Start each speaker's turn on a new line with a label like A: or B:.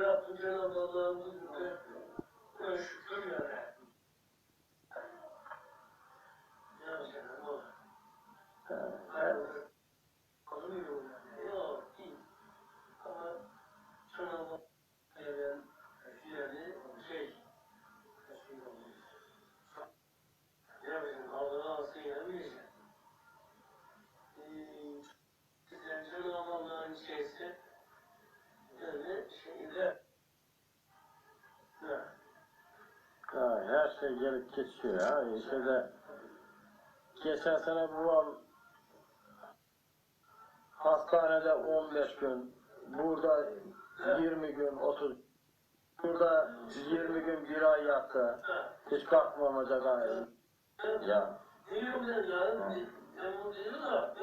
A: Rabbim Cenab-ı Allah'ın huzurunda buna şükür yani. Ya Cenab-ı Allah. Hayırlı. Kalmıyor yani. Yok değil. Ama Cenab-ı Allah veren yani şey ya bizim Allah'a alsın ya bilecek. Sizden Cenab-ı Allah'ın şeysi böyle şeyde ne?
B: Ya her şey gelip geçiyor ya. Şeyde geçen sene babam hastanede 15 gün, burada 20 gün, 30 Burada 20 gün bir ay yattı. Hiç kalkmamaca gayet. Ya
A: ya,